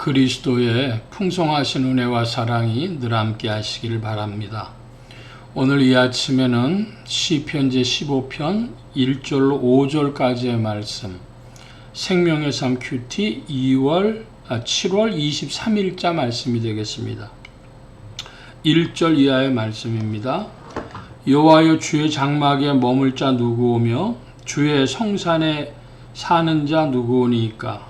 그리스도의 풍성하신 은혜와 사랑이 늘 함께 하시기를 바랍니다. 오늘 이 아침에는 시편 제 15편 1절 5절까지의 말씀 생명의 삶 큐티 2월 7월 23일자 말씀이 되겠습니다. 1절 이하의 말씀입니다. 여호와여 주의 장막에 머물 자 누구오며 주의 성산에 사는 자 누구오니까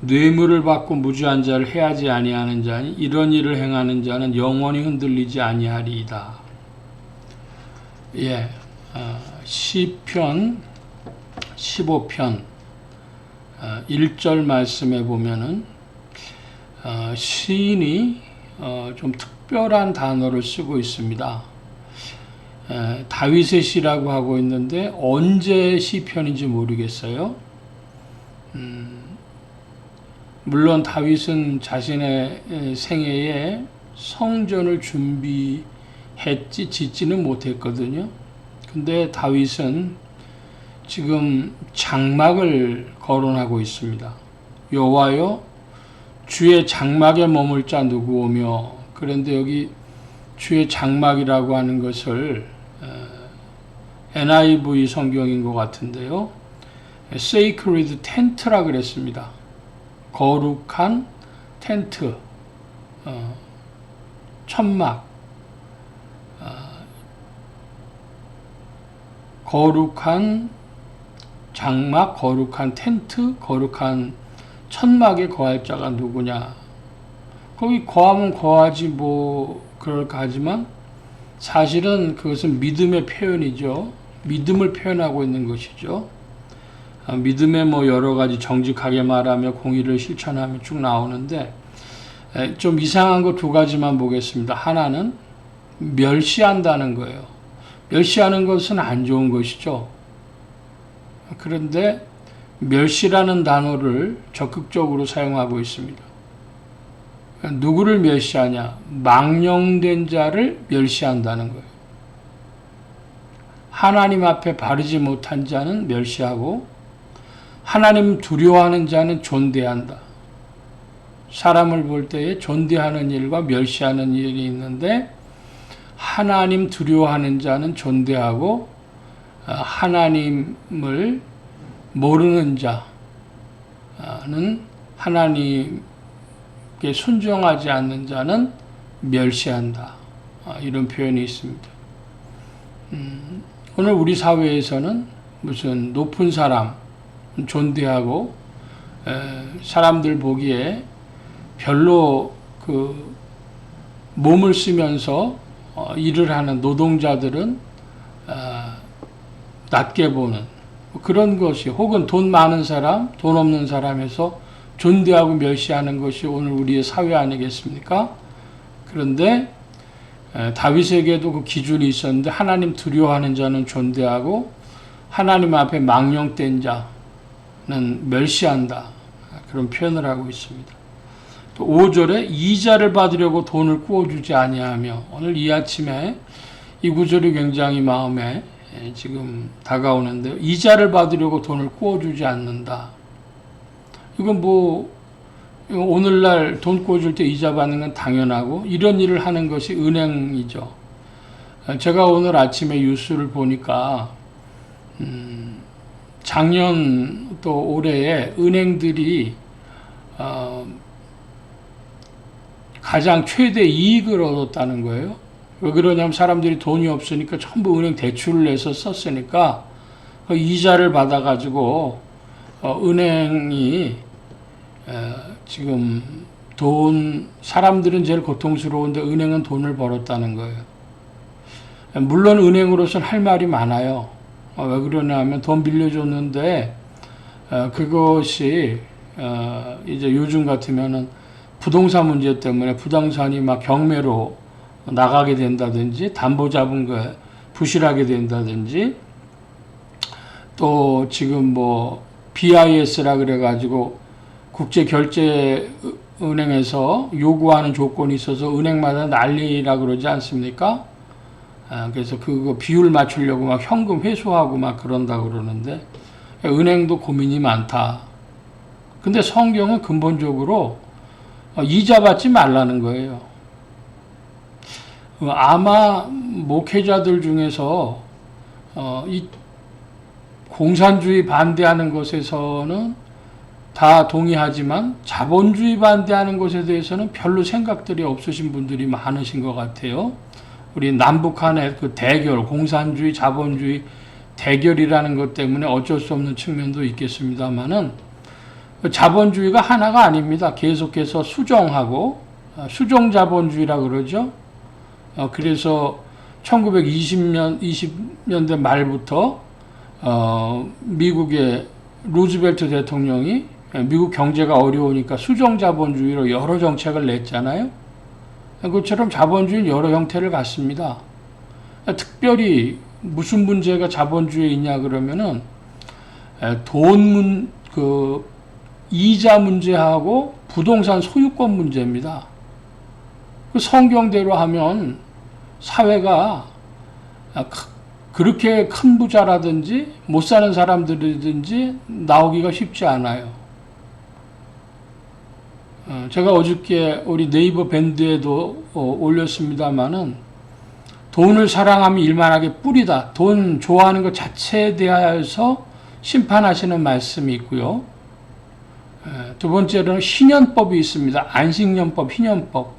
뇌물을 받고 무주한 자를 해하지 아니하는 자니 이런 일을 행하는 자는 영원히 흔들리지 아니하리이다. 예, 어, 시편 15편 어, 1절 말씀에 보면은 어, 시인이 어, 좀 특별한 단어를 쓰고 있습니다. 에, 다윗의 시라고 하고 있는데 언제 시편인지 모르겠어요. 음, 물론 다윗은 자신의 생애에 성전을 준비했지 짓지는 못했거든요. 근데 다윗은 지금 장막을 거론하고 있습니다. 여호와여 주의 장막에 머물 자 누구 오며 그런데 여기 주의 장막이라고 하는 것을 NIV 성경인 것 같은데요. Sacred Tent라 그랬습니다. 거룩한 텐트, 어, 천막, 어, 거룩한 장막, 거룩한 텐트, 거룩한 천막에 거할 자가 누구냐? 거기 거하면 거하지 뭐 그럴까 하지만 사실은 그것은 믿음의 표현이죠. 믿음을 표현하고 있는 것이죠. 아, 믿음의 뭐 여러 가지 정직하게 말하며 공의를 실천하며 쭉 나오는데 좀 이상한 거 두 가지만 보겠습니다. 하나는 멸시한다는 거예요. 멸시하는 것은 안 좋은 것이죠. 그런데 멸시라는 단어를 적극적으로 사용하고 있습니다. 누구를 멸시하냐? 망령된 자를 멸시한다는 거예요. 하나님 앞에 바르지 못한 자는 멸시하고 하나님 두려워하는 자는 존대한다. 사람을 볼 때에 존대하는 일과 멸시하는 일이 있는데 하나님 두려워하는 자는 존대하고 어, 하나님을 모르는 자는 하나님께 순종하지 않는 자는 멸시한다. 어, 이런 표현이 있습니다. 음, 오늘 우리 사회에서는 무슨 높은 사람, 존대하고 사람들 보기에 별로 그 몸을 쓰면서 어, 일을 하는 노동자들은 어, 낮게 보는 그런 것이 혹은 돈 많은 사람, 돈 없는 사람에서 존대하고 멸시하는 것이 오늘 우리의 사회 아니겠습니까? 그런데 다윗에게도 그 기준이 있었는데 하나님 두려워하는 자는 존대하고 하나님 앞에 망령된 자, 는 멸시한다. 그런 표현을 하고 있습니다. 또 5절에 이자를 받으려고 돈을 꾸어주지 아니하며 오늘 이 아침에 이 구절이 굉장히 마음에 지금 다가오는데 이자를 받으려고 돈을 꾸어주지 않는다. 이건 뭐 오늘날 돈 꾸어줄 때 이자 받는 건 당연하고 이런 일을 하는 것이 은행이죠. 제가 오늘 아침에 뉴스를 보니까 음, 작년 또 올해에 은행들이 어, 가장 최대 이익을 얻었다는 거예요. 왜 그러냐면 사람들이 돈이 없으니까 전부 은행 대출을 내서 썼으니까 그 이자를 받아가지고 어, 은행이 어, 지금 돈 사람들은 제일 고통스러운데 은행은 돈을 벌었다는 거예요. 물론 은행으로서는 할 말이 많아요. 어, 왜 그러냐면 돈 빌려줬는데 어, 그것이 어, 이제 요즘 같으면은 부동산 문제 때문에 부동산이 막 경매로 나가게 된다든지 담보 잡은 거에 부실하게 된다든지 또 지금 뭐 BIS라 그래가지고 국제 결제 은행에서 요구하는 조건이 있어서 은행마다 난리라 그러지 않습니까? 아, 그래서 그거 비율 맞추려고 막 현금 회수하고 막 그런다 그러는데 은행도 고민이 많다. 근데 성경은 근본적으로 어, 이자 받지 말라는 거예요. 어, 아마 목회자들 중에서 어, 이 공산주의 반대하는 것에서는 다 동의하지만 자본주의 반대하는 것에 대해서는 별로 생각들이 없으신 분들이 많으신 것 같아요. 우리 남북한의 그 대결, 공산주의, 자본주의 대결이라는 것 때문에 어쩔 수 없는 측면도 있겠습니다만은 자본주의가 하나가 아닙니다. 계속해서 수정하고 어, 수정 자본주의라 그러죠. 어, 그래서 1920년 20년대 말부터 어, 미국의 루즈벨트 대통령이 미국 경제가 어려우니까 수정 자본주의로 여러 정책을 냈잖아요. 그것처럼 자본주의는 여러 형태를 갖습니다. 특별히 무슨 문제가 자본주의에 있냐 그러면은 돈 문 그 이자 문제하고 부동산 소유권 문제입니다. 그 성경대로 하면 사회가 그렇게 큰 부자라든지 못 사는 사람들이든지 나오기가 쉽지 않아요. 어, 제가 어저께 우리 네이버 밴드에도 어, 올렸습니다만은 돈을 사랑하면 일만하게 뿌리다. 돈 좋아하는 것 자체에 대하여서 심판하시는 말씀이 있고요. 두 번째로는 신연법이 있습니다. 안식년법, 희년법.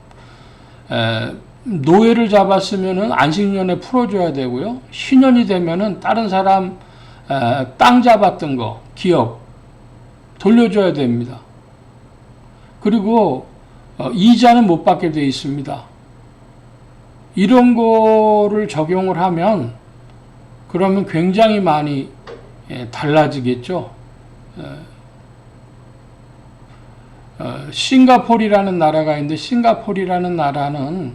노예를 잡았으면은 안식년에 풀어줘야 되고요. 신년이 되면은 다른 사람 땅 잡았던 거, 기업 돌려줘야 됩니다. 그리고 어, 이자는 못 받게 돼 있습니다. 이런 거를 적용을 하면 그러면 굉장히 많이 달라지겠죠. 어, 싱가폴이라는 나라가 있는데 싱가폴이라는 나라는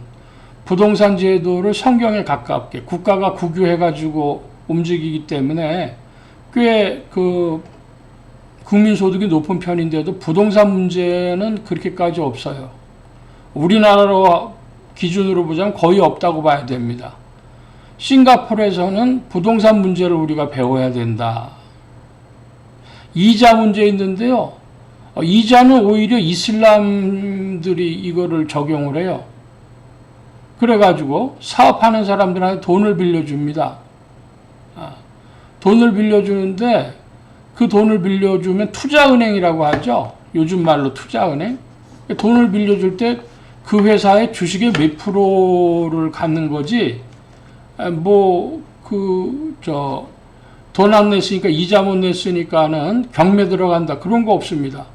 부동산 제도를 성경에 가깝게 국가가 국유해가지고 움직이기 때문에 꽤 그 국민소득이 높은 편인데도 부동산 문제는 그렇게까지 없어요. 우리나라로 기준으로 보자면 거의 없다고 봐야 됩니다. 싱가폴에서는 부동산 문제를 우리가 배워야 된다. 이자 문제 있는데요. 어, 이자는 오히려 이슬람들이 이거를 적용을 해요. 그래가지고 사업하는 사람들한테 돈을 빌려줍니다. 아, 돈을 빌려주는데 그 돈을 빌려주면 투자은행이라고 하죠. 요즘 말로 투자은행. 돈을 빌려줄 때 그 회사의 주식의 몇 프로를 갖는 거지, 아, 뭐, 그, 저, 돈 안 냈으니까 이자 못 냈으니까는 경매 들어간다. 그런 거 없습니다.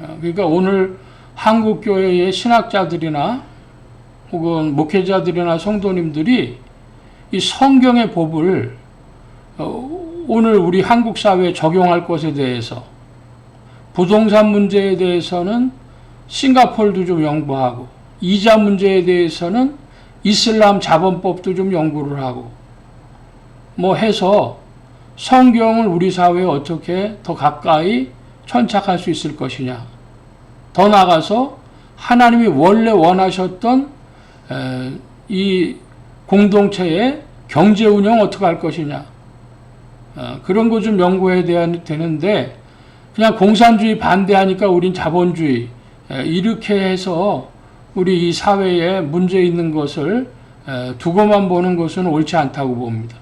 어, 그러니까 오늘 한국 교회의 신학자들이나 혹은 목회자들이나 성도님들이 이 성경의 법을 어, 오늘 우리 한국 사회에 적용할 것에 대해서 부동산 문제에 대해서는 싱가폴도 좀 연구하고 이자 문제에 대해서는 이슬람 자본법도 좀 연구를 하고 뭐 해서 성경을 우리 사회에 어떻게 더 가까이 천착할 수 있을 것이냐. 더 나아가서 하나님이 원래 원하셨던 이 공동체의 경제 운영 어떻게 할 것이냐. 어, 그런 거 좀 연구해야 되는데 그냥 공산주의 반대하니까 우린 자본주의 이렇게 해서 우리 이 사회에 문제 있는 것을 두고만 보는 것은 옳지 않다고 봅니다.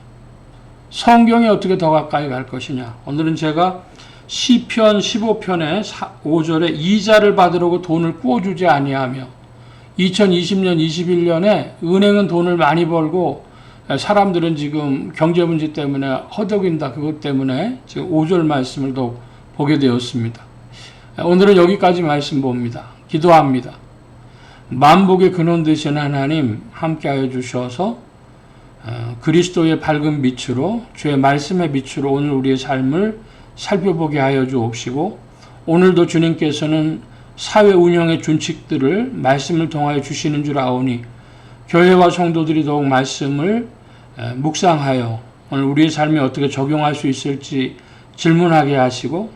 성경에 어떻게 더 가까이 갈 것이냐. 오늘은 제가 시편 15편의 5절에 이자를 받으려고 돈을 꾸어주지 아니하며 2020년 21년에 은행은 돈을 많이 벌고 사람들은 지금 경제 문제 때문에 허덕인다 그것 때문에 지금 5절 말씀을 더 보게 되었습니다. 오늘은 여기까지 말씀 봅니다. 기도합니다. 만복의 근원 되신 하나님 함께하여 주셔서 어, 그리스도의 밝은 빛으로 주의 말씀의 빛으로 오늘 우리의 삶을 살펴보게 하여 주옵시고 오늘도 주님께서는 사회 운영의 준칙들을 말씀을 통하여 주시는 줄 아오니 교회와 성도들이 더욱 말씀을 에, 묵상하여 오늘 우리의 삶에 어떻게 적용할 수 있을지 질문하게 하시고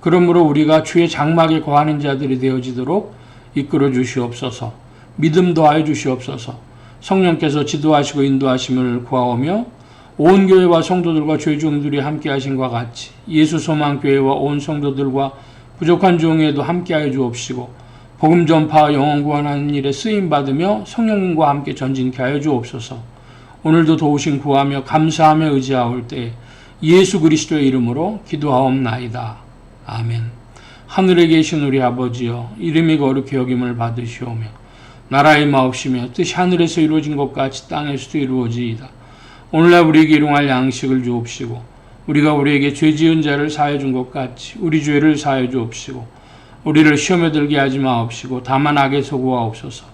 그러므로 우리가 주의 장막에 거하는 자들이 되어지도록 이끌어 주시옵소서 믿음 더하여 주시옵소서 성령께서 지도하시고 인도하심을 구하오며 온 교회와 성도들과 죄 중들이 함께 하신 것 같이 예수 소망 교회와 온 성도들과 부족한 종에도 함께하여 주옵시고 복음 전파 영원 구원하는 일에 쓰임 받으며 성령님과 함께 전진케 하여 주옵소서. 오늘도 도우신 구하며 감사하며 의지하올 때 예수 그리스도의 이름으로 기도하옵나이다. 아멘. 하늘에 계신 우리 아버지여 이름이 거룩히 여김을 받으시오며 나라의 마옵시며 뜻이 하늘에서 이루어진 것 같이 땅에서도 이루어지이다. 오늘날 우리에게 일용할 양식을 주옵시고 우리가 우리에게 죄 지은 자를 사해 준 것 같이 우리 죄를 사해 주옵시고 우리를 시험에 들게 하지 마옵시고 다만 악에서 구하옵소서.